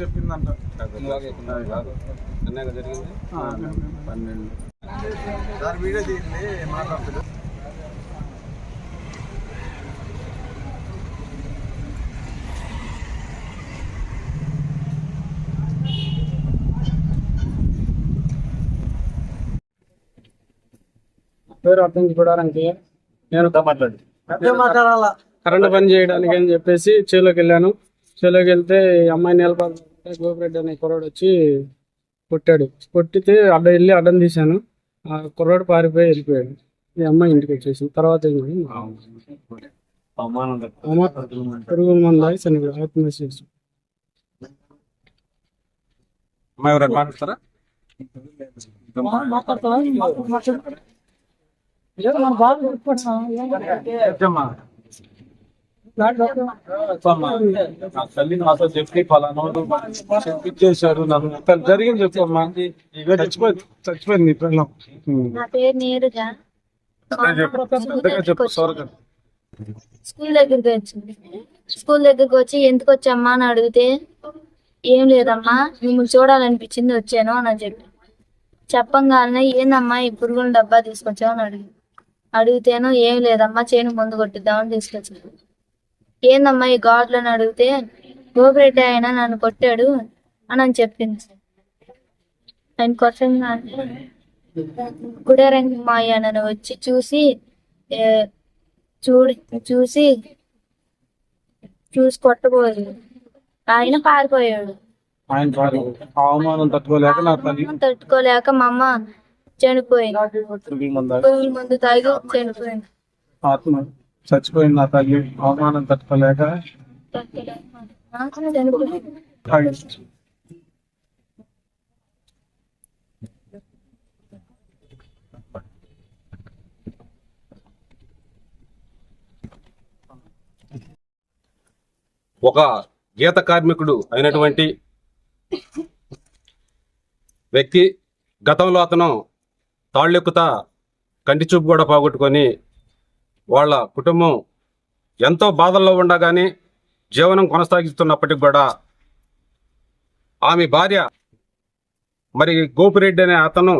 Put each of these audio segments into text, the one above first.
చెప్పిందంట. అన్నగా జరిగింది? పన్నెండు. సార్ వీడియో తీయండి మాట్లాడుతుంది పేరు అర్థం చూడడానికి నేను మాట్లాడు. మాట్లాడాలా? కరెంట్ పని చేయడానికి అని చెప్పేసి చేలోకి వెళ్ళాను. చేలోకి వెళ్తే ఈ అమ్మాయి నిలబడితే గోపిరెడ్డి అనే కుర్రాడు వచ్చి కొట్టాడు. కొట్టితే అడ్డ వెళ్ళి అడ్డం తీశాను. ఆ కుర్రాడు పారిపోయి వెళ్ళిపోయాడు. ఈ అమ్మాయి ఇంటికి వచ్చేసింది. తర్వాత పురుగు మందు చనిపోయాడు ఆత్మహత్య మాట్లాడతారా నా తల్లి నాతో చెప్పి ఫలానోడు చెప్పించేశారు నన్ను అసలు జరిగింది చెప్పమ్మా చచ్చిపోయింది చచ్చిపోయింది నీ పిల్లం. నా పేరు నీరజ. చెప్పు. సోరగా. స్కూల్ దగ్గరికి వచ్చింది. స్కూల్ దగ్గరికి వచ్చి ఎందుకు వచ్చామ్మా? అని అడిగితే ఏం లేదమ్మా మిమ్మల్ని చూడాలనిపించింది వచ్చాను అని చెప్పి. చెప్పంగానే ఏందమ్మా ఈ పురుగుల డబ్బా తీసుకొచ్చావు? అని అడిగి అడిగితేను ఏం లేదమ్మా చేను ముందు కొట్టిద్దామని తీసుకొచ్చాను. ఏందమ్మా ఈ గాడ్లను అడిగితే గోపిరెడ్డి ఆయన నన్ను కొట్టాడు అని అని చెప్పింది. ఆయన కొట్టంగానే గుడరంగమాయ నన్ను వచ్చి చూసి చూడి చూసి చూసి కొట్టబోయాడు ఆయన పారిపోయాడు. అవమానం తట్టుకోలేక మా అమ్మ చనిపోయింది. మందు తాగి చనిపోయింది. చచ్చిపోయిన చచ్చిపోయింది నా తల్లి అవమానం తట్టుకోలేక ఒక గీత కార్మికుడు అయినటువంటి వ్యక్తి గతంలో అతను తాళ్ళెక్కుతా కంటి చూపు కూడా పోగొట్టుకొని వాళ్ళ కుటుంబం ఎంతో బాధల్లో ఉండగానే జీవనం కొనసాగిస్తున్నప్పటికి కూడా ఆమె భార్య మరి గోపిరెడ్డి అనే అతను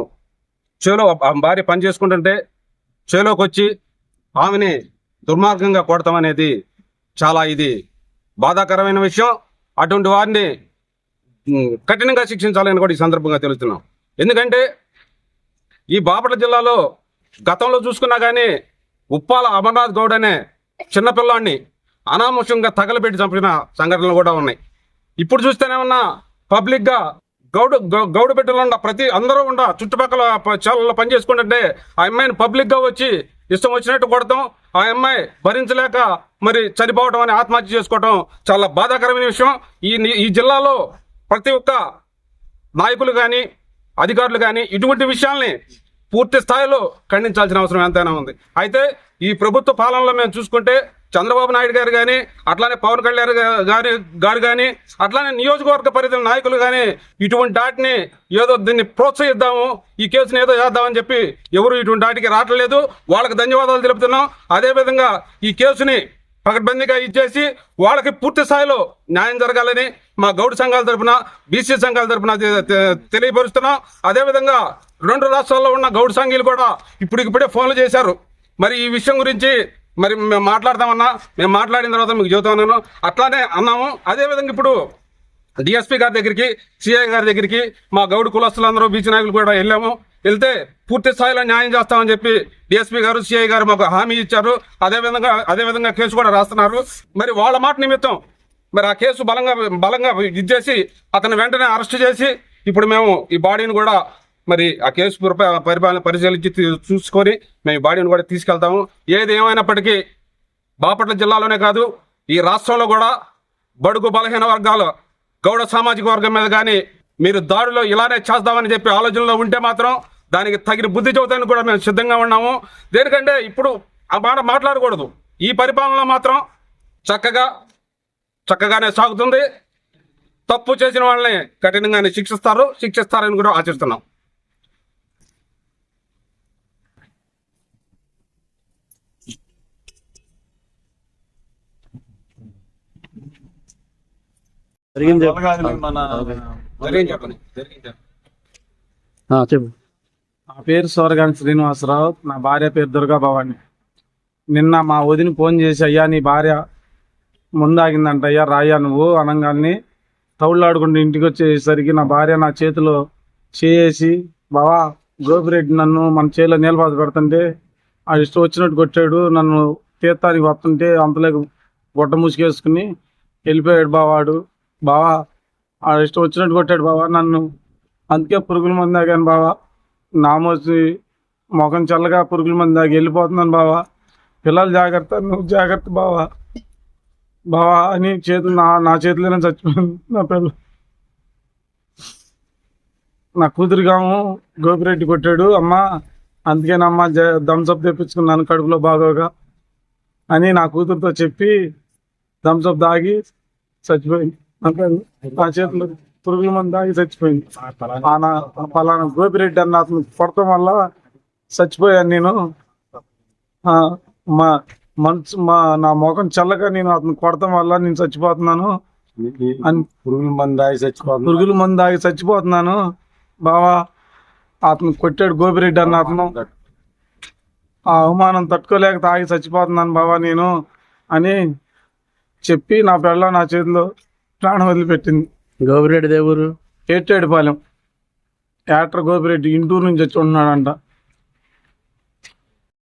చేలో ఆమె భార్య పని చేసుకుంటుంటే చేలోకి వచ్చి ఆమెని దుర్మార్గంగా కొడతాం అనేది చాలా ఇది బాధాకరమైన విషయం. అటువంటి వారిని కఠినంగా శిక్షించాలని కూడా ఈ సందర్భంగా తెలుస్తున్నాం. ఎందుకంటే ఈ బాపట్ల జిల్లాలో గతంలో చూసుకున్నా కానీ ఉప్పాల అమర్నాథ్ గౌడ్ అనే చిన్నపిల్లాడిని అనామోషంగా తగలబెట్టి చంపిన సంఘటనలు కూడా ఉన్నాయి. ఇప్పుడు చూస్తేనేమన్నా పబ్లిక్గా గౌడు గౌ- గౌడు బిడ్డలు ఉండ ప్రతి అందరూ ఉండ చుట్టుపక్కల చాలా పని చేసుకుంటుంటే ఆ అమ్మాయిని పబ్లిక్గా వచ్చి ఇష్టం వచ్చినట్టు కొడతాం. ఆ అమ్మాయి భరించలేక మరి చనిపోవడం అని ఆత్మహత్య చేసుకోవడం చాలా బాధాకరమైన విషయం. ఈ ఈ జిల్లాలో ప్రతి ఒక్క నాయకులు కానీ అధికారులు కానీ ఇటువంటి విషయాల్ని పూర్తి స్థాయిలో ఖండించాల్సిన అవసరం ఎంతైనా ఉంది. అయితే ఈ ప్రభుత్వ పాలనలో మేము చూసుకుంటే చంద్రబాబు నాయుడు గారు కానీ అట్లానే పవన్ కళ్యాణ్ గారి గారు కానీ అట్లానే నియోజకవర్గ పరిధిల నాయకులు కానీ ఇటువంటి వాటిని ఏదో దీన్ని ప్రోత్సహిద్దాము ఈ కేసుని ఏదో చేద్దామని చెప్పి ఎవరు ఇటువంటి దాటికి రావట్లేదు. వాళ్ళకి ధన్యవాదాలు తెలుపుతున్నాం. అదేవిధంగా ఈ కేసుని పకడ్బందీగా ఇచ్చేసి వాళ్ళకి పూర్తి స్థాయిలో న్యాయం జరగాలని మా గౌడ్ సంఘాల తరఫున బీసీ సంఘాల తరఫున తెలియపరుస్తున్నాం. అదేవిధంగా రెండు రాష్ట్రాల్లో ఉన్న గౌడ్ సంఘీలు కూడా ఇప్పుడిప్పుడే ఫోన్లు చేశారు. మరి ఈ విషయం గురించి మరి మేము మాట్లాడతామన్నా మేము మాట్లాడిన తర్వాత మీకు చెబుతామన్నాను అట్లానే అన్నాము. అదేవిధంగా ఇప్పుడు డిఎస్పీ గారి దగ్గరికి సిఐ గారి దగ్గరికి మా గౌడు కులస్తులందరూ బీసీ నాయకులు కూడా వెళ్ళాము. వెళ్తే పూర్తి స్థాయిలో న్యాయం చేస్తామని చెప్పి డిఎస్పీ గారు సిఐ గారు మాకు హామీ ఇచ్చారు. అదేవిధంగా అదేవిధంగా కేసు కూడా రాస్తున్నారు. మరి వాళ్ళ మాట నిమిత్తం మరి ఆ కేసు బలంగా బలంగా ఇచ్చేసి అతను వెంటనే అరెస్ట్ చేసి ఇప్పుడు మేము ఈ బాడీని కూడా మరి ఆ కేసు పరిపాలన పరిశీలించి చూసుకొని మేము బాడీని కూడా తీసుకెళ్తాము. ఏది ఏమైనప్పటికీ బాపట్ల జిల్లాలోనే కాదు ఈ రాష్ట్రంలో కూడా బడుగు బలహీన వర్గాలు గౌడ సామాజిక వర్గం మీద కానీ మీరు దాడిలో ఇలానే చేస్తామని చెప్పి ఆలోచనలో ఉంటే మాత్రం దానికి తగిన బుద్ధి చదువుతానికి కూడా మేము సిద్ధంగా ఉన్నాము. దేనికంటే ఇప్పుడు ఆ మాట మాట్లాడకూడదు. ఈ పరిపాలనలో మాత్రం చక్కగా చక్కగానే సాగుతుంది. తప్పు చేసిన వాళ్ళని కఠినంగానే శిక్షిస్తారు శిక్షిస్తారని కూడా ఆశిస్తున్నాం. జరిగింది చెప్పు. నా పేరు సూరగాని శ్రీనివాసరావు. నా భార్య పేరు దుర్గా భవాని. నిన్న మా వదిన ఫోన్ చేసి అయ్యా నీ భార్య ముందాగిందంట అయ్యా రాయ్యా నువ్వు అనగానే తౌళ్ళాడుకుంటూ ఇంటికి వచ్చేసరికి నా భార్య నా చేతిలో చేసి బావా గోపిరెడ్డి నన్ను మన చేతిలో నీలబాధ పెడుతుంటే ఆ ఇష్టం వచ్చినట్టు కొట్టాడు. నన్ను తీర్థానికి వస్తుంటే అంతలేక గుట్ట ముసుగేసుకుని వెళ్ళిపోయాడు బావాడు. బావా ఆ ఇష్టం వచ్చినట్టు కొట్టాడు బావా నన్ను. అందుకే పురుగుల మంది ఆగాను బావా. నామోసి ముఖం చల్లగా పురుగుల మంది తాగి వెళ్ళిపోతున్నాను బావా. పిల్లలు జాగ్రత్త నువ్వు జాగ్రత్త బావా. బావా అని చేతులు నా నా చేతిలోనే చచ్చిపోయింది నా పిల్ల. నా కూతురుగాము గోపిరెడ్డి కొట్టాడు అమ్మా. జ థమ్స్అప్ తెప్పించుకున్నాను కడుపులో బాగోగా అని నా కూతురుతో చెప్పి థమ్స్అప్ దాగి చచ్చిపోయింది. నా చేతిలో పురుగుల మంది దాగి చచ్చిపోయింది. పలానా గోపిరెడ్డి అన్న అతను కొడతాం వల్ల చచ్చిపోయాను నేను. మా మనసు మా నా ముఖం చల్లగా నేను అతను కొడతాం వల్ల నేను చచ్చిపోతున్నాను. అని పురుగుల మంది దాగి చచ్చిపోతుంది పురుగుల మంది దాగి చచ్చిపోతున్నాను. బావా అతను కొట్టాడు గోపిరెడ్డి అన్న అతను. ఆ అవమానం తట్టుకోలేక తాగి చచ్చిపోతున్నాను బావా నేను అని చెప్పి నా పిల్ల నా చేతిలో ప్రాణం వదిలిపెట్టింది. గోపిరెడ్డి దేవురు? ఏటేడుపాలెం. యాక్టర్ గోపిరెడ్డి ఇంటూరు నుంచి వచ్చి ఉంటున్నాడంట.